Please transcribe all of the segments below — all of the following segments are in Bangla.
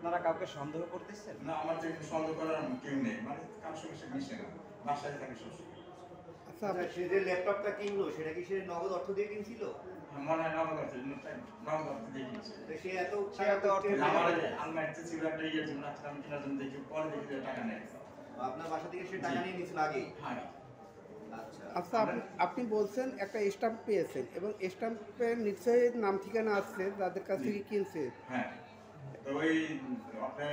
আপনারা কাউকে সন্দেহ করতেছেন? না আমার এখানে সন্দেহ করার কেউ নেই। মানে কার সঙ্গে সে মিশে না। বাসায় থাকে সবসময়। আচ্ছা আচ্ছা, সে যে ল্যাপটপটা কিনলো সেটা কি সে নগদ অর্থ দিয়ে কিনছিল? মনে হয় নগদ আছে নগদ অর্থ দিয়ে কিনছে। সে এত সে এত অর্থ আমার আলমারিতে ছিল একটা ইয়ের জন্য রাখছিলাম কেনার জন্য দেখি পরে দেখি যে টাকা নেই। আপনার বাসা থেকে সে টাকা নিয়ে নিছিল আগেই? হ্যাঁ। আচ্ছা। আচ্ছা আপনি- আপনি বলছেন একটা স্টাম্প পেয়েছেন এবং স্টাম্পের নিশ্চয়ই নাম ঠিকানা আছে যাদের কাছ থেকে কিনছে। হ্যাঁ। তো ওই, আপনার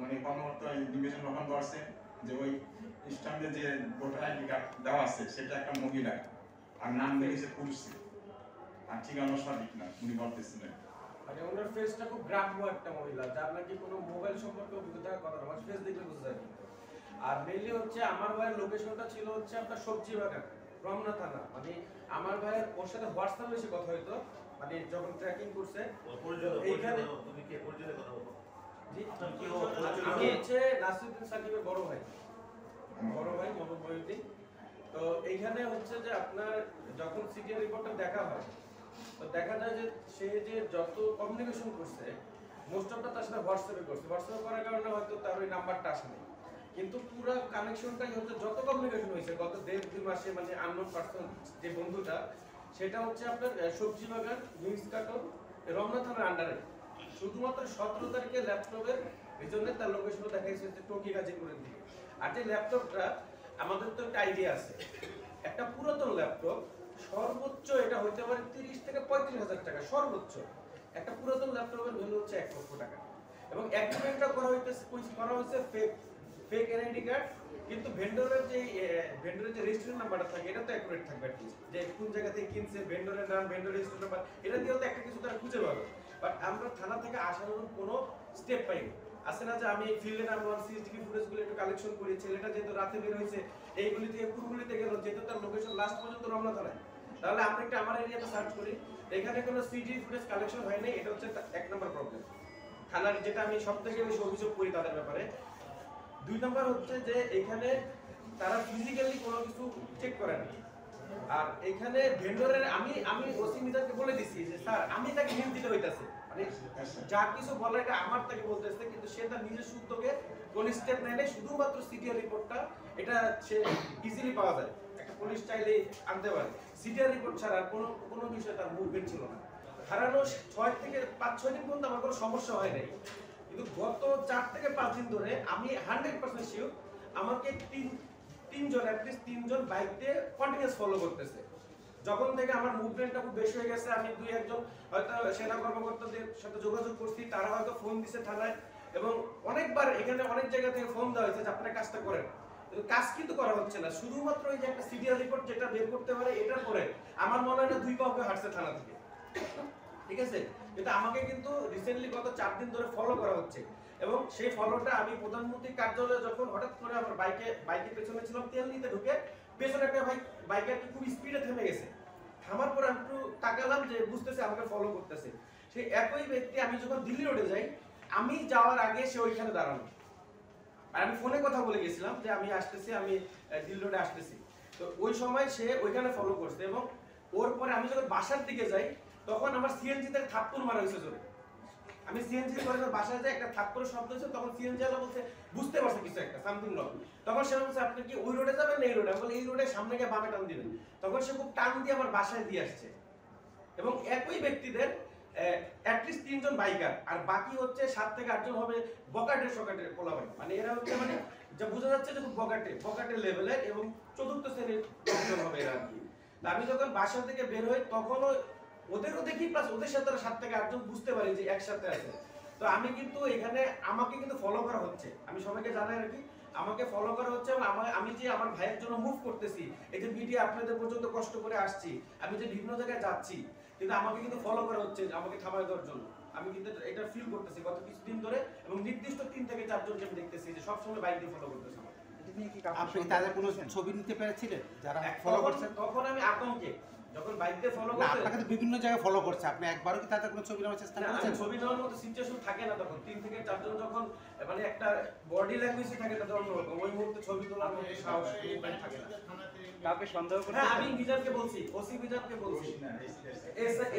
মানে কর্মকর্তা নিবেদন গ্রহণ করছে যে ওই যে ভোটার আইডি কার্ড দেওয়া আছে, সেটা একটা মহিলা। আর নাম পুরুষ আর ঠিকানা সঠিক না, উনি বলতেছিলেন। মানে ওনার ফেসটা খুব গ্রাম্য একটা মহিলা, যার নাকি কোনো মোবাইল সম্পর্কে অভিজ্ঞতা কথা না। ফেস দেখলে বোঝা যায়। আর মেইনলি হচ্ছে আমার ভাইয়ের লোকেশনটা ছিল হচ্ছে আপনার সবজি বাগান রমনা থানা। মানে আমার ভাইয়ের, ওর সাথে হোয়াটসঅ্যাপে এসে কথা হইতো। মানে যখন ট্র্যাকিং করছে এইখানে জি, আমি হচ্ছে নাসিরুদ্দিন সাকিবের বড় ভাই। বড় ভাই মোহাম্মদ তো এইখানে হচ্ছে যে আপনার যখন সিটিআর রিপোর্টটা দেখা হয় তো দেখা যায় যে সে যে যত কমিউনিকেশন করছে মোস্ট অফটা তার সাথে হোয়াটসঅ্যাপে করছে। হোয়াটসঅ্যাপে করার কারণে হয়তো তার ওই নাম্বারটা আসেনি কিন্তু পুরো কানেকশনটাই হচ্ছে যত কমিউনিকেশন হয়েছে গত দেড় দুই মাসে মানে আননোন পার্সন যে বন্ধুটা সেটা হচ্ছে আপনার সবজি বাগান, মিক্স কার্টন, রমনা থানার আন্ডারে শুধুমাত্র সতেরো তারিখে ল্যাপটপের পিছনে তার লোকেশন দেখা গেছে যে টঙ্গী, গাজীপুরের দিকে। আর যে ল্যাপটপটা আমাদের তো একটা আইডিয়া আছে। একটা পুরাতন ল্যাপটপ সর্বোচ্চ এটা হইতে পারে তিরিশ থেকে পঁয়ত্রিশ হাজার টাকা, সর্বোচ্চ। একটা পুরাতন ল্যাপটপের ভ্যালু হচ্ছে এক লক্ষ টাকা। এবং এগ্রিমেন্টটা করা হইতেছে, করা হয়েছে ফেক ফেক কার্ড কিন্তু ভেন্ডরের যে ভেন্ডরের যে রেজিস্ট্রেশন নাম্বারটা থাকে এটা তো অ্যাকুরেট থাকবে যে কোন জায়গা থেকে কিনছে ভেন্ডরের নাম ভেন্ডর রেজিস্ট্রেশন নাম্বার এটা দিয়েও তো একটা কিছু তারা খুঁজে পাবে। বাট আমরা থানা থেকে কোনো স্টেপ পাইনি। আছে না যে আমি ফুটেজগুলো একটু কালেকশন করি, ছেলেটা যেহেতু রাতে বের হয়েছে, এইগুলি থেকে গেল, যেহেতু তার লোকেশন লাস্ট পর্যন্ত রমনা থানায়। তাহলে আমরা একটা আমার এরিয়াতে সার্চ করি। এখানে কোনো সিসিটিভি ফুটেজ কালেকশন হয়নি এটা হচ্ছে এক নম্বর প্রবলেম থানার যেটা আমি সব থেকে বেশি অভিযোগ করি তাদের ব্যাপারে দুই নম্বর হচ্ছে যে এখানে তারা ফিজিক্যালি কোনো কিছু চেক করে না। আর এখানে ভেন্ডরের আমি আমি ওসি মিজানকে বলে দিছি যে, স্যার, আমি তাকে নিয়োগ দিতে হইতাছে। মানে যা কিছু বলে এটা আমার তাকে বলতেছে, কিন্তু সে তার নিজের উদ্যোগে কোন স্টেপ নেয় নাই। শুধুমাত্র সিটিআর রিপোর্টটা এটা সে ইজিলি পাওয়া যায়। একটা পুলিশ চাইলে আনতে পারে। সিটিআর রিপোর্ট ছাড়া কোনো কোনো বিষয়ে তার মুভমেন্ট ছিল না। হারানো ছয় থেকে পাঁচ, ছয় দিন পর্যন্ত আমার কোনো সমস্যা হয় নাই। কিন্তু গত চার থেকে পাঁচ দিন ধরে আমি হান্ড্রেড পার্সেন্ট শিওর আমাকে তিন, তিনজন অ্যাটলিস্ট তিনজন বাইক দিয়ে কন্টিনিউস ফলো করতেছে। যখন থেকে আমার মুভমেন্টটা খুব বেশি হয়ে গেছে, আমি দুই, একজন হয়তো সেনা কর্মকর্তাদের সাথে যোগাযোগ করছি, তারা হয়তো ফোন দিছে থানায় এবং অনেকবার এখানে অনেক জায়গা থেকে ফোন দেওয়া হয়েছে যে আপনারা কাজটা করেন। কাজ কিন্তু করা হচ্ছে না। শুধুমাত্র এই যে একটা সিরিয়াল রিপোর্ট যেটা বের করতে পারে, এটার পরে আমার মনে হয় না দুই পাবে হাঁটছে থানা থেকে। ঠিক আছে? কিন্তু আমাকে কিন্তু রিসেন্টলি গত চার দিন ধরে ফলো করা হচ্ছে। এবং সেই ফলোটা আমি প্রধানমন্ত্রীর কার্যালয়ে যখন হঠাৎ করে আমার বাইকে বাইকের পেছনে ছিলাম, তেল নিতে ঢুকে পেছনে একটা বাইক বাইক কি খুব স্পিডে থেমে গেছে। থামার পর একটু তাকালাম যে বুঝতেছে, আমাকে ফলো করতেছে। সেই একই ব্যক্তি আমি যখন দিল্লি রোডে যাই, আমি যাওয়ার আগে সে ওইখানে দাঁড়ানো আর আমি ফোনে কথা বলে গেছিলাম যে আমি আসতেছি, আমি দিল্লি রোডে আসতেছি। তো ওই সময় সে ওইখানে ফলো করছে এবং ওর পরে আমি যখন বাসার দিকে যাই তখন আমার সিএনজি তে থাপ্পড় মারা হয়েছে জোরে। আমি সিএনজি করে বাসায় যাই, একটা থাপ্পড়ের শব্দ হচ্ছে তখন সিএনজি আলো বলছে, বুঝতে পারছে কিছু একটা সামথিং রং তখন সে বলছে, আপনি কি ওই রোডে যাবেন না এই রোডে আমি বলি এই রোডে সামনে গিয়ে বামে টান দিবেন। তখন সে খুব টান দিয়ে আমার বাসায় দিয়ে আসছে। এবং একই ব্যক্তিদের অ্যাটলিস্ট তিনজন বাইকার আর বাকি হচ্ছে সাত থেকে আটজন হবে বকাটের সকাটের পোলাবাই মানে এরা হচ্ছে মানে যা বোঝা যাচ্ছে যে খুব বকাটে বকাটের লেভেলের এবং চতুর্থ শ্রেণির লোকজন হবে এরা আর কি। আমি যখন বাসা থেকে বের হই, তখনও ওদেরও দেখি প্লাস ওদের সাথে তারা সাত থেকে আটজন বুঝতে পারি যে একসাথে আছে। তো আমি কিন্তু এখানে আমাকে কিন্তু ফলো করা হচ্ছে। আমি সবাইকে জানাই রাখি আমাকে ফলো করা হচ্ছে এবং আমার আমি যে আমার ভাইয়ের জন্য মুভ করতেছি এই যে মিডিয়া আপনাদের পর্যন্ত কষ্ট করে আসছি আমি যে বিভিন্ন জায়গায় যাচ্ছি কিন্তু আমাকে কিন্তু ফলো করা হচ্ছে আমাকে থামায় দেওয়ার জন্য। আমি কিন্তু এটা ফিল করতেছি গত কিছুদিন ধরে এবং নির্দিষ্ট তিন থেকে চারজনকে আমি দেখতেছি যে সবসময় বাইক দিয়ে ফলো করতেছে আমাকে। এটা নিয়ে কি কাউকে আপনি তাদের কোনো ছবি নিতে পেরেছিলেন? যারা ফলো করছেন? তখন আমি আতঙ্কে। যখন বাইক দিয়ে ফলো করতে আপনাকে তো বিভিন্ন জায়গায় ফলো করছে। আপনি একবারও কি তাদের কোনো ছবি নেওয়ার চেষ্টা করেছেন? ছবি নেওয়ার মতো সিচুয়েশন থাকে না তখন। তিন থেকে চারজন যখন মানে একটা বডি ল্যাঙ্গুয়েজ থাকে তাদের অন্যরকম। ওই মুহূর্তে ছবি তোলার মতো সাহস থাকে না। কাউকে সন্দেহ হ্যাঁ আমি মিজানকে বলছি ওসি মিজানকে বলছি।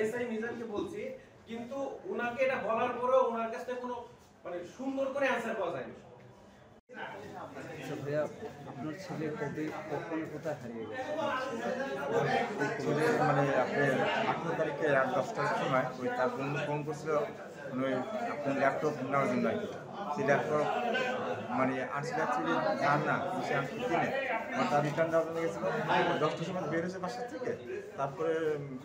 এসআই মিজানকে বলছি কিন্তু উনাকে এটা বলার পরেও ওনার কাছ থেকে কোনো মানে সুন্দর করে অ্যান্সার পাওয়া যায়নি আচ্ছা ভাইয়া আপনার ছেলে কবে কখন কোথায় হারিয়ে গেছে? ছেলে মানে আপনি আঠেরো তারিখে রাত দশটার সময় ওই তার বন্ধু ফোন করছিল মানে ওই আপনার ল্যাপটপ নেওয়ার জন্য আর কি। সেই ল্যাপটপ মানে আনছিল অ্যাকচুয়ালি জান না, সে আমি কিনে। মানে তার রিটার্ন দেওয়ার জন্য গেছিল। দশটার সময় বেরোছে বাসা থেকে। তারপরে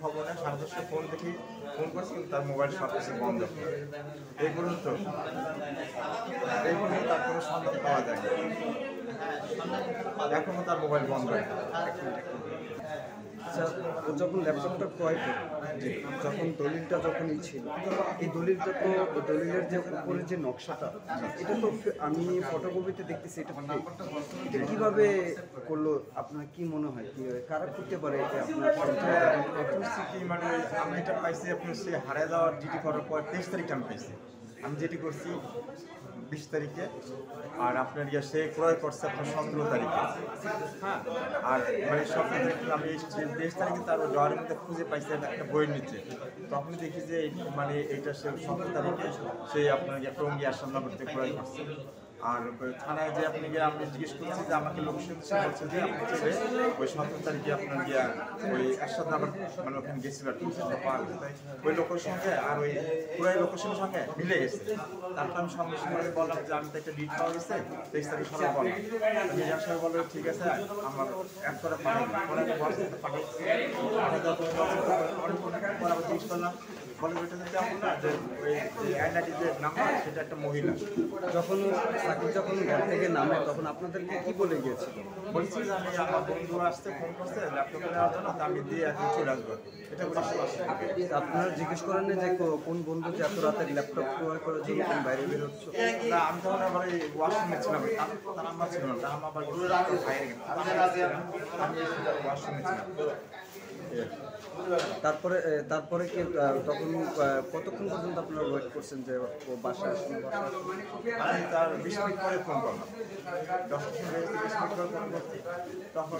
খবর নেয় সাড়ে দশটায় ফোন দেখি ফোন করছি, কিন্তু তার মোবাইল সব কিছু বন্ধ। এই পর্যন্ত। এই পর্যন্ত তার কোনো সন্ধান পাওয়া যায় এখনও তার মোবাইল বন্ধ আচ্ছা ও যখন ল্যাপটপটা ক্রয় করে যখন দলিলটা যখন ই ছিল এই দলিলটা তো দলিলের যে উপরে যে নকশাটা এটা তো আমি ফটোকপিতে দেখতেছি এটা। এটা কীভাবে করল আপনার কি মনে হয় কি কারা করতে পারে এটা আপনার? মানে আমি এটা পাইছি আপনার সে হারিয়ে যাওয়ার জিটি করার পর তেইশ তারিখে আমি পাইছি আমি যেটি করছি বিশ তারিখে, আর আপনার ইয়ে সে ক্রয় করছে আপনার সতেরো তারিখে। হ্যাঁ আর মানে সতেরো তারিখে আমি বিশ তারিখে তার ড্রয়ারের মধ্যে খুঁজে পাইছি একটা বইয়ের নিচে। তখন দেখি যে মানে এইটা সে সতেরো তারিখে সে আপনার ইয়ে টঙ্গি আসান্নগর থেকে ক্রয় করছে। আর থানায় যে আপনি গিয়ে আমি জিজ্ঞেস করছি যে আমাকে লোকেশন বলছে যে আপনি ছেলে ওই সতেরো তারিখে আপনার গিয়া ওই একসাথে নাম্বার মানে ওখানে গেছে ওই লোকের সঙ্গে আর ওই পুরো লোকেশনের সঙ্গে মিলে গেছে। তারপর আমি সঙ্গে বললাম যে আমি তো একটা পাওয়া গেছে, তেইশ তারিখ ঠিক আছে সেটা একটা মহিলা। যখন সাকিব যখন ঘর থেকে নামে, তখন আপনাদেরকে কি বলে গিয়েছে বলছি আমি আমার বন্ধু আসতে ফোন করছে ল্যাপটপ নেওয়ার জন্য আমি দিয়ে এখন চলে আসব। এটা আপনারা জিজ্ঞেস করেন যে কোন বন্ধু যে এত রাতে ল্যাপটপ ক্রয় করার জন্য বাইরে না আমি তখন আবার ওয়াশরুমে ছিলাম তার তার ছিল না তার আমার আবার ভাইয়ের আমি ওয়াশরুমে ছিলাম এই আর কি। তারপরে তারপরে কি তখন কতক্ষণ পর্যন্ত আপনারা ওয়েট করছেন যে ও বাসায় আসুন আমি তার বিশ মিনিট পরে ফোন করলাম। দশটার বিশ মিনিট পরে ফোন করছি। তখন